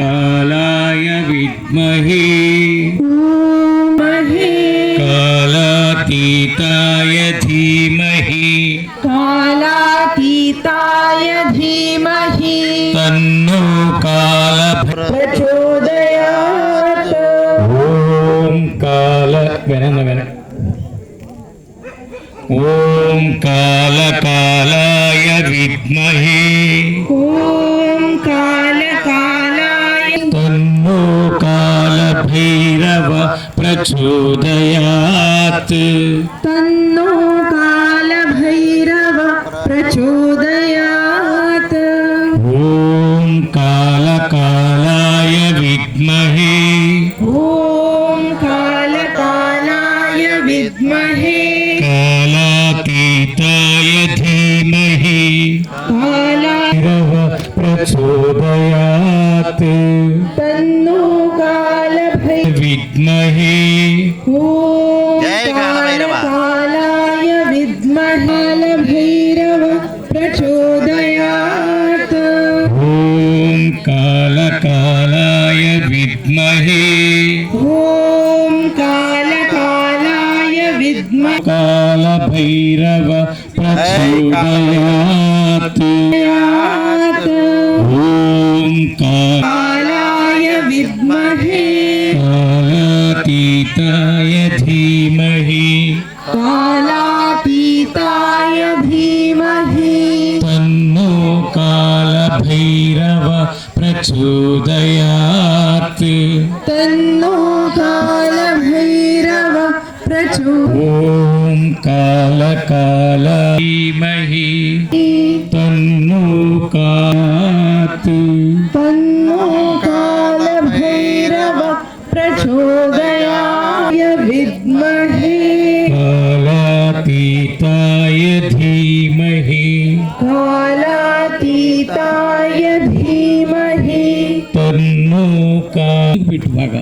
कालाय विद्महे। कालातीताय धीमहि। कालातीताय धीमहि। तन्नो काल प्रचोदयात्। ॐ काल वेन वेन। ॐ कालकालाय विद्महे। कालभैरव प्रचोदयात्। तन्नो कालभैरव प्रचोदयात्। ॐ कालकालाय विद्महे। ॐ कालकालाय विद्महे। कालातीताय धीमहि। काला प्रचोदयात्। तन्नो विद्महे। ॐ जय कालभैरव। कालकालाय विद्महे भैरव प्रचोदयात्। ॐ कालकालाय विद्महे। ॐ कालकालाय विद्महे कालभैरव। प्रचोदयात्। कालातीताय धीमहि। कालातीताय धीमहि। तन्नो कालभैरव प्रचोदयात्। तन्नो कालभैरव प्रचो ॐ कालकाल धीमहि। तन्नो कात् तन्नो कालभैरव प्रचोदयाय శివాయ ధీమహి. పెట్టు బాగా.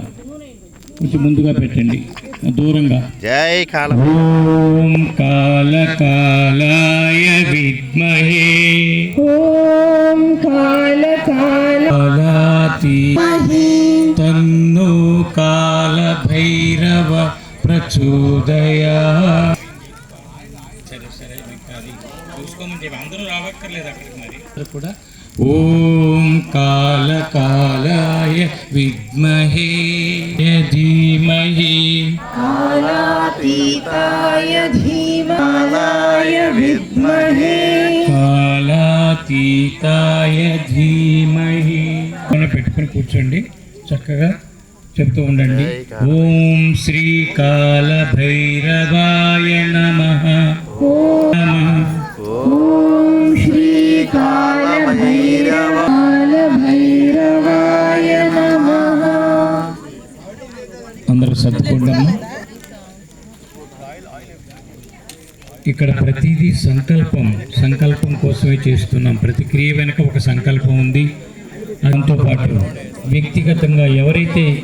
కొంచెం ముందుగా పెట్టండి. దూరంగా. జై కాల ఓం కాల కాలాయ విద్మహే. ఓం కాల కాలాతి తన్నో కాల భైరవ ప్రచోదయ. సరే సరే అందరూ రావక్కర్లేదు అక్కడికి మరి. కూడా ఓం కాలకాలాయ విద్మహే ధీమహి कालातीताय धीमालाय विद्महे కాలాతీతాయ ధీమహి మనం పెట్టుకొని కూర్చోండి చక్కగా చెప్తూ ఉండండి ఓం శ్రీ కాల అందరూ ఇక్కడ ప్రతిదీ సంకల్పం సంకల్పం కోసమే చేస్తున్నాం. ప్రతి క్రియ వెనుక ఒక సంకల్పం ఉంది. దాంతోపాటు వ్యక్తిగతంగా ఎవరైతే